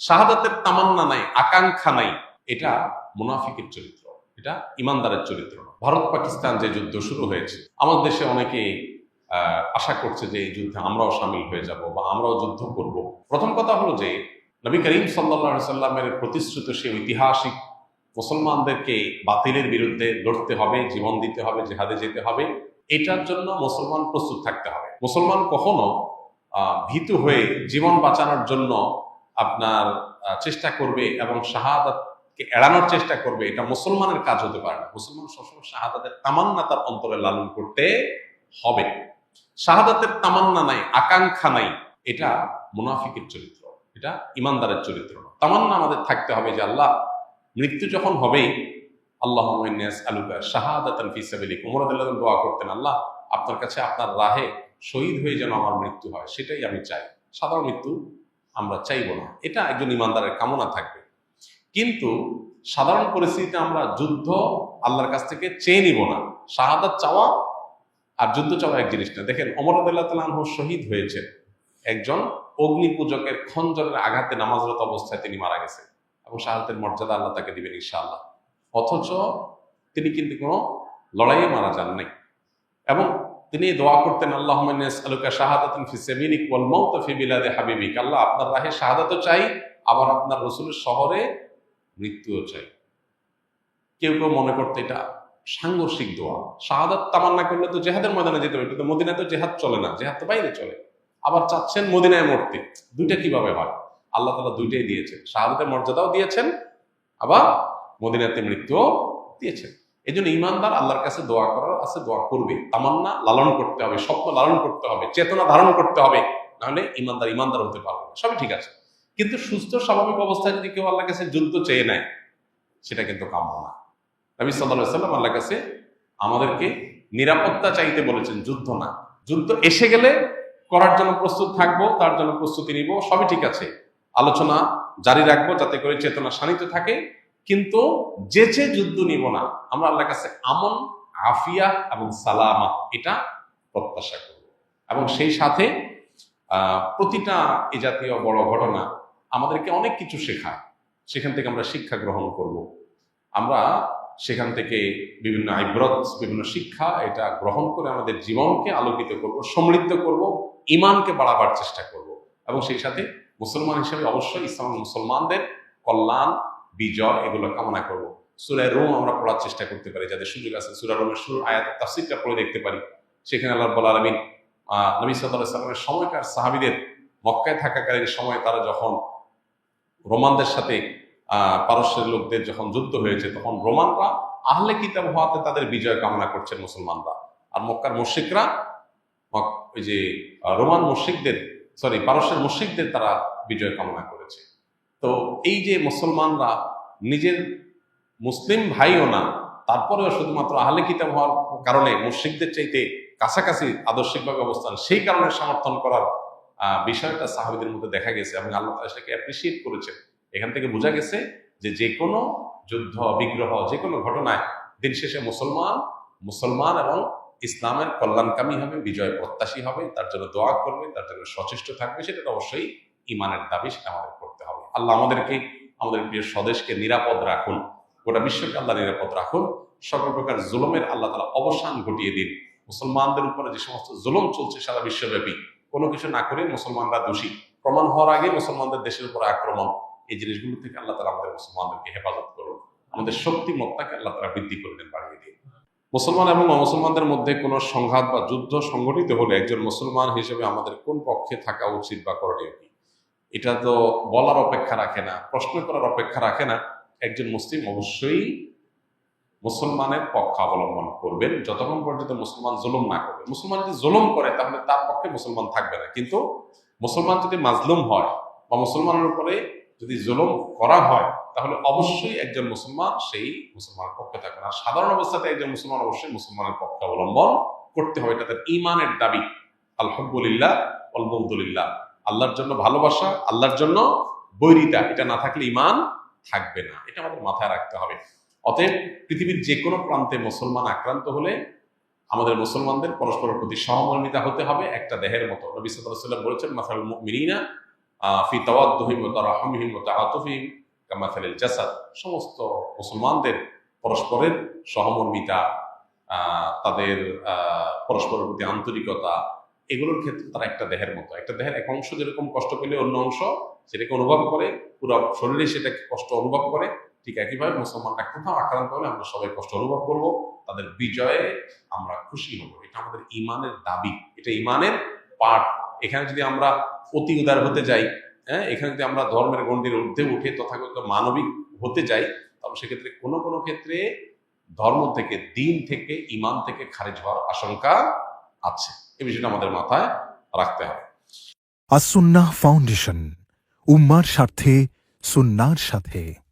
শাহাদাতের তামান্না নাই, আকাঙ্ক্ষা নাই, এটা মুনাফিকের চরিত্র, এটা ইমানদারের চরিত্র ভারত পাকিস্তান যে যুদ্ধ শুরু হয়েছে, আমাদের দেশে অনেকে আশা করছে যে এই যুদ্ধে আমরাও সামিল হয়ে যাব বা আমরাও যুদ্ধ করব। প্রথম কথা হলো যে, নবী করিম সাল্লা সাল্লামের প্রতিশ্রুত সেই ঐতিহাসিক মুসলমানদেরকে বাতিলের বিরুদ্ধে লড়তে হবে, জীবন দিতে হবে, জেহাদে যেতে হবে, এটার জন্য মুসলমান প্রস্তুত থাকতে হবে। মুসলমান কখনো ভীতু হয়ে জীবন বাঁচানোর জন্য আপনার চেষ্টা করবে এবং শাহাদাতকে এড়ানোর চেষ্টা করবে, এটা মুসলমানের কাজ হতে পারে না। মুসলমান সবসময় শাহাদাতের তামান্না তার অন্তরে লালন করতে হবে। শাহাদাতের তামান্না নাই, আকাঙ্ক্ষা নাই, এটা মুনাফিকের চরিত্র, এটা ইমানদারের চরিত্র তামান্না আমাদের থাকতে হবে যে আল্লাহ, মৃত্যু যখন হবেই আল্লাহ আলুকা শাহাদাতান ফিসাবিলিক উমরদুল্লাহ দোয়া করতেন, আল্লাহ, আপনার কাছে আপনার রাহে শহীদ হয়ে যেন আমার মৃত্যু হয়, সেটাই আমি চাই। সাধারণ মৃত্যু আমরা চাইব না। এটা একজন ইমানদারের কামনা থাকবে। কিন্তু সাধারণ পরিস্থিতিতে আমরা যুদ্ধ আল্লাহর কাছ থেকে চেয়ে নিব না। শাহাদাত চাওয়া আর যুদ্ধ চাওয়া এক জিনিস না। দেখেন অমরদুল্লাহ তালাহ শহীদ হয়েছেন। একজন অগ্নি পূজকের খঞ্জরের আঘাতে নামাজরত অবস্থায় তিনি মারা গেছেন এবং শাহাদাতের মর্যাদা আল্লাহ তাকে দিবেন ইনশাআল্লাহ। অথচ তিনি কিন্তু কোনো লড়াইয়ে মারা যান নাই এবং তিনি দোয়া করতেন আল্লাহ আলুকা শাহাদাতুন ফি সাবিলিক ওয়াল মাউত ফি বিলাদে হাবিবিক। আল্লাহ আপনার রাহে শাহাদাতও চাই, আবার আপনার রসুলের শহরে মৃত্যুও চাই। কেউ কেউ মনে করতে এটা সাংঘর্ষিক দোয়া। শাহাদাত তামান্না করলে তো জেহাদের ময়দানে যেতে হবে, কিন্তু মদিনায় তো জেহাদ চলে না, জেহাদ তো বাইরে চলে। আবার চাচ্ছেন মদিনায় মরতে, দুইটা কীভাবে হয়? আল্লাহ তালা দুইটাই দিয়েছেন, শাহাদাতের মর্যাদাও দিয়েছেন, আবার মদিনাতে মৃত্যুও দিয়েছেন। এই জন্য ইমানদার আল্লাহর কাছে দোয়া করার আছে, দোয়া করবে। তামান্না লালন করতে হবে, স্বপ্ন লালন করতে হবে, চেতনা ধারণ করতে হবে। নাহলে ইমানদার ইমানদার হতে পারবে। সবই ঠিক আছে। কিন্তু সুস্থ স্বাভাবিক অবস্থায় যদি কেউ আল্লাহর কাছে যুদ্ধ চেয়ে নেয়, সেটা কিন্তু কাম্য না। নবী সাল্লাহ সাল্লাম আল্লাহ কাছে আমাদেরকে নিরাপত্তা চাইতে বলেছেন, যুদ্ধ না। যুদ্ধ এসে গেলে করার জন্য প্রস্তুত থাকব, তার জন্য প্রস্তুতি নিব, সবই ঠিক আছে। আলোচনা জারি রাখব, যাতে করে চেতনা শানিত থাকে। কিন্তু যেচে যুদ্ধ নিব না, আমরা আল্লাহর কাছে আমন আফিয়া এবং সালামা এটা প্রত্যাশা করব। এবং সেই সাথে প্রতিটা এ জাতীয় বড় ঘটনা আমাদেরকে অনেক কিছু শেখায়। সেখান থেকে আমরা শিক্ষা গ্রহণ করব। আমরা সেখান থেকে বিভিন্ন আইব্রত, বিভিন্ন শিক্ষা এটা গ্রহণ করে আমাদের জীবনকে আলোকিত করব, সমৃদ্ধ করব ইমানকে বাড়াবার চেষ্টা করব। এবং সেই সাথে মুসলমান হিসেবে অবশ্যই ইসলাম মুসলমানদের কল্যাণ বিজয় এগুলো কামনা করব। সুরায় রোম আমরা পড়ার চেষ্টা করতে পারি, যাদের সুযোগ আছে। সুরা রোমের শুরু আয়াত তাফসিরটা পড়ে দেখতে পারি। সেখানে আল্লাহ বল আলমিন নবী সাল্লাহ সাল্লামের সময়কার সাহাবিদের মক্কায় থাকাকালীন সময় তারা যখন রোমানদের সাথে পারস্যের লোকদের যখন যুদ্ধ হয়েছে, তখন রোমানরা আহলে কিতাব হওয়াতে তাদের বিজয় কামনা করছেন মুসলমানরা। আর মক্কার মুশিকরা ওই যে রোমান মুশিকদের সরি, পারস্যের মুশিকদের তারা বিজয় কামনা করেছে। তো এই যে মুসলমানরা নিজের মুসলিম ভাইও না, তারপরেও শুধুমাত্র আহলে কিতাব হওয়ার কারণে মুশিকদের চাইতে কাছাকাছি আদর্শিকভাবে অবস্থান, সেই কারণে সমর্থন করার বিষয়টা সাহাবিদের মধ্যে দেখা গেছে এবং আল্লাহ তাআলা সেটাকে অ্যাপ্রিসিয়েট করেছেন এখান থেকে বোঝা গেছে যে যে কোনো যুদ্ধ, বিগ্রহ যে কোনো ঘটনায় দিন শেষে মুসলমান মুসলমান এবং ইসলামের কল্যাণকামী হবে, বিজয় প্রত্যাশী হবে, তার জন্য দোয়া করবে, তার জন্য সচেষ্ট থাকবে, সেটা অবশ্যই ইমানের দাবি সেটা আমাদের করতে হবে। আল্লাহ আমাদেরকে, আমাদের প্রিয় স্বদেশকে নিরাপদ রাখুন। গোটা বিশ্বকে আল্লাহ নিরাপদ রাখুন। সকল প্রকার জুলুমের আল্লাহ তালা অবসান ঘটিয়ে দিন। মুসলমানদের উপরে যে সমস্ত জুলুম চলছে সারা বিশ্বব্যাপী, কোনো কিছু না করে মুসলমানরা দোষী। প্রমাণ হওয়ার আগে মুসলমানদের দেশের উপর আক্রমণ। এই জিনিসগুলো থেকে আল্লাহ তালা আমাদের মুসলমানদেরকে হেফাজত করুন। আমাদের শক্তি মত্তাকে আল্লাহ তালা বৃদ্ধি করে দেন, বাড়িয়ে দিন। মুসলমান এবং অমুসলমানদের মধ্যে কোনো সংঘাত বা যুদ্ধ সংঘটিত হলে একজন মুসলমান হিসেবে আমাদের কোন পক্ষে থাকা উচিত বা করণীয় কি? এটা তো বলার অপেক্ষা রাখে না, প্রশ্ন করার অপেক্ষা রাখে না। একজন মুসলিম অবশ্যই মুসলমানের পক্ষ অবলম্বন করবেন, যতক্ষণ পর্যন্ত মুসলমান জুলুম না করবে মুসলমান যদি জুলুম করে, তাহলে তার পক্ষে মুসলমান থাকবে না। কিন্তু মুসলমান যদি মাজলুম হয় বা মুসলমানের উপরে যদি জুলুম করা হয়, তাহলে অবশ্যই একজন মুসলমান সেই মুসলমানের পক্ষে থাকবে না। সাধারণ অবস্থাতে একজন মুসলমান অবশ্যই মুসলমানের পক্ষে অবলম্বন করতে হবে। এটা তার ইমানের দাবি। আলহামদুলিল্লাহ আলবদুলিল্লাহ আল্লাহর জন্য ভালোবাসা আল্লাহর জন্য বৈরিতা এটা না থাকলে ইমান থাকবে না। এটা আমাদের মাথায় রাখতে হবে। অতএব পৃথিবীর যে কোনো প্রান্তে মুসলমান আক্রান্ত হলে আমাদের মুসলমানদের পরস্পরের প্রতি সহমর্মিতা হতে হবে একটা দেহের মতো। নবী ওয়াসাল্লাম বলেছেন মুমিনিনা আহ, ফি তাওয়াদ্দুহিম ওয়া তারাহুমিহিম কামাথালিল জাসাদ। সমস্ত মুসলমানদের পরস্পরের সহমর্মিতা তাদের পরস্পরের প্রতি আন্তরিকতা এগুলোর ক্ষেত্রে তারা একটা দেহের মতো। একটা দেহের এক অংশ যেরকম কষ্ট পেলে অন্য অংশ সেটাকে অনুভব করে, পুরো শরীরে সেটাকে কষ্ট অনুভব করে, ঠিক একইভাবে মুসলমানরা কোথাও আক্রান্ত হলে আমরা সবাই কষ্ট অনুভব করব, তাদের বিজয়ে আমরা খুশি হব। এটা আমাদের ইমানের দাবি। এটা ইমানের পাঠ। এখানে যদি আমরা অতি উদার হতে যাই হ্যাঁ এখানে যদি আমরা ধর্মের গণ্ডির ঊর্ধ্বে উঠে তথাগত মানবিক হতে যাই, তাহলে সেক্ষেত্রে কোনো কোনো ক্ষেত্রে ধর্ম থেকে, দিন থেকে, ইমান থেকে খারিজ হওয়ার আশঙ্কা আছে। এই বিষয়টা আমাদের মাথায় রাখতে হবে। আসুন্না ফাউন্ডেশন উম্মার স্বার্থে সুন্নার সাথে।